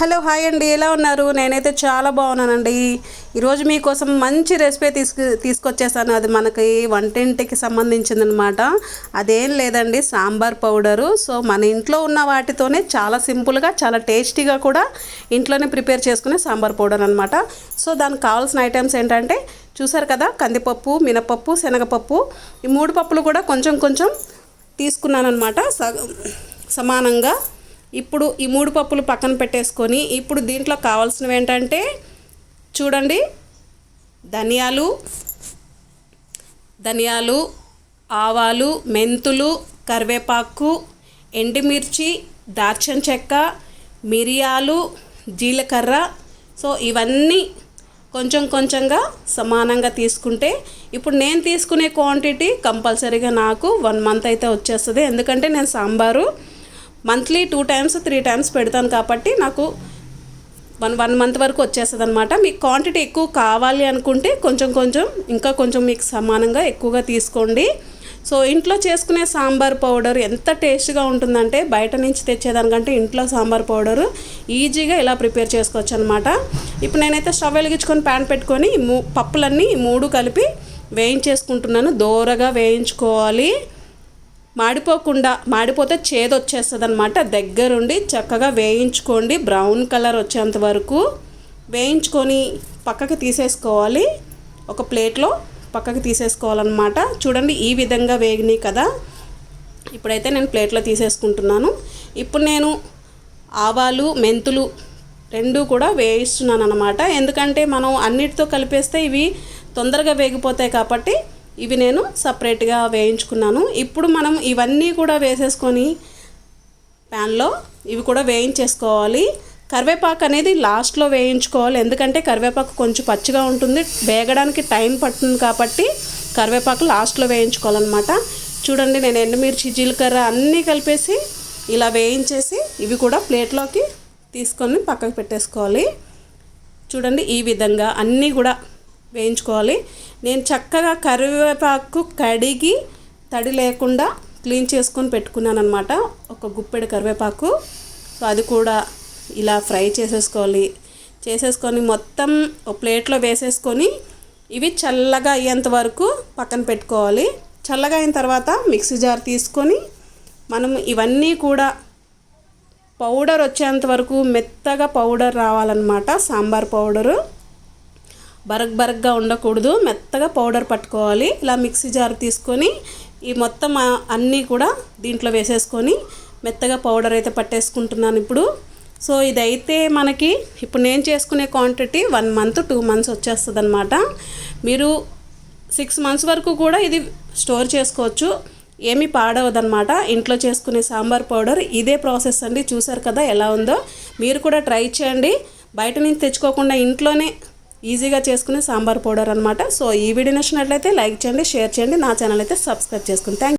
Hello hi అండి. ఎలా ఉన్నారు? నేనైతే చాలా బాగున్నానండి. ఈరోజు మీకోసం మంచి రెసిపీ తీసుకు తీసుకొచ్చేసాను. అది మనకి వంటింటికి సంబంధించిందనమాట. అదేం లేదండి సాంబార్ పౌడరు. సో మన ఇంట్లో ఉన్న వాటితోనే చాలా సింపుల్గా చాలా టేస్టీగా కూడా ఇంట్లోనే ప్రిపేర్ చేసుకునే సాంబార్ పౌడర్ అనమాట సో దానికి కావాల్సిన ఐటమ్స్ ఏంటంటే చూసారు కదా కందిపప్పు మినపప్పు శనగపప్పు. ఈ మూడు పప్పులు కూడా కొంచెం కొంచెం తీసుకున్నాను అనమాట సమానంగా ఇప్పుడు ఈ మూడు పప్పులు పక్కన పెట్టేసుకొని ఇప్పుడు దీంట్లో కావాల్సినవి ఏంటంటే చూడండి ధనియాలు ధనియాలు ఆవాలు మెంతులు కరివేపాకు ఎండుమిర్చి దాల్చిన చెక్క మిరియాలు జీలకర్ర. సో ఇవన్నీ కొంచెం కొంచెంగా సమానంగా తీసుకుంటే ఇప్పుడు నేను తీసుకునే క్వాంటిటీ కంపల్సరీగా నాకు వన్ మంత్ అయితే వచ్చేస్తుంది. ఎందుకంటే నేను sambar monthly two times three times పెడతాను కాబట్టి నాకు వన్ వన్ మంత్ వరకు వచ్చేస్తుంది అనమాట మీకు క్వాంటిటీ ఎక్కువ కావాలి అనుకుంటే కొంచెం కొంచెం ఇంకా కొంచెం మీకు సమానంగా ఎక్కువగా తీసుకోండి. సో ఇంట్లో చేసుకునే సాంబార్ పౌడర్ ఎంత టేస్ట్గా ఉంటుందంటే బయట నుంచి తెచ్చేదానికంటే ఇంట్లో సాంబార్ పౌడర్ ఈజీగా ఇలా ప్రిపేర్ చేసుకోవచ్చు అనమాట ఇప్పుడు నేనైతే స్టవ్ వెలిగించుకొని ప్యాన్ పెట్టుకొని మూ పప్పులన్నీ మూడు కలిపి వేయించేసుకుంటున్నాను. దోరగా వేయించుకోవాలి. మాడిపోకుండా మాడిపోతే చేదు వచ్చేస్తుంది అనమాట దగ్గరుండి చక్కగా వేయించుకోండి. బ్రౌన్ కలర్ వచ్చేంత వరకు వేయించుకొని పక్కకి తీసేసుకోవాలి. ఒక ప్లేట్లో పక్కకి తీసేసుకోవాలన్నమాట. చూడండి ఈ విధంగా వేగినాయి కదా. ఇప్పుడైతే నేను ప్లేట్లో తీసేసుకుంటున్నాను. ఇప్పుడు నేను ఆవాలు మెంతులు రెండు కూడా వేయిస్తున్నాను అనమాట ఎందుకంటే మనం అన్నిటితో కలిపేస్తే ఇవి తొందరగా వేగిపోతాయి కాబట్టి ఇవి నేను సపరేట్గా వేయించుకున్నాను. ఇప్పుడు మనం ఇవన్నీ కూడా వేసేసుకొని ప్యాన్లో ఇవి కూడా వేయించేసుకోవాలి. కరివేపాకు అనేది లాస్ట్లో వేయించుకోవాలి. ఎందుకంటే కరివేపాకు కొంచెం పచ్చిగా ఉంటుంది. వేగడానికి టైం పడుతుంది కాబట్టి కరివేపాకు లాస్ట్లో వేయించుకోవాలన్నమాట. చూడండి నేను ఎండుమిర్చి జీలకర్ర అన్నీ కలిపేసి ఇలా వేయించేసి ఇవి కూడా ప్లేట్లోకి తీసుకొని పక్కకు పెట్టేసుకోవాలి. చూడండి ఈ విధంగా అన్నీ కూడా వేయించుకోవాలి. నేను చక్కగా కరివేపాకు కడిగి తడి లేకుండా క్లీన్ చేసుకొని పెట్టుకున్నాను అనమాట ఒక గుప్పెడు కరివేపాకు. సో అది కూడా ఇలా ఫ్రై చేసేసుకోవాలి. చేసేసుకొని మొత్తం ఒక ప్లేట్లో వేసేసుకొని ఇవి చల్లగా అయ్యేంత వరకు పక్కన పెట్టుకోవాలి. చల్లగా అయిన తర్వాత మిక్సీ జార్ తీసుకొని మనం ఇవన్నీ కూడా పౌడర్ వచ్చేంత వరకు మెత్తగా పౌడర్ రావాలన్నమాట. సాంబార్ పౌడరు. బరగ్ బరగ్గా ఉండకూడదు. మెత్తగా పౌడర్ పట్టుకోవాలి. ఇలా మిక్సీ జార్ తీసుకొని ఈ మొత్తం అన్నీ కూడా దీంట్లో వేసేసుకొని మెత్తగా పౌడర్ అయితే పట్టేసుకుంటున్నాను ఇప్పుడు. సో ఇదైతే మనకి ఇప్పుడు నేను చేసుకునే quantity one month two months వచ్చేస్తుంది అనమాట మీరు సిక్స్ మంత్స్ వరకు కూడా ఇది స్టోర్ చేసుకోవచ్చు. ఏమీ పాడవదనమాట ఇంట్లో చేసుకునే సాంబార్ పౌడర్ ఇదే ప్రాసెస్ అండి. చూసారు కదా ఎలా ఉందో. మీరు కూడా ట్రై చేయండి. బయట నుంచి తెచ్చుకోకుండా ఇంట్లోనే ఈజీగా చేసుకునే సాంబార్ పౌడర్ అనమాట సో ఈ వీడియో నచ్చినట్లయితే లైక్ చేయండి షేర్ చేయండి. నా ఛానల్ అయితే సబ్స్క్రైబ్ చేసుకోండి థ్యాంక్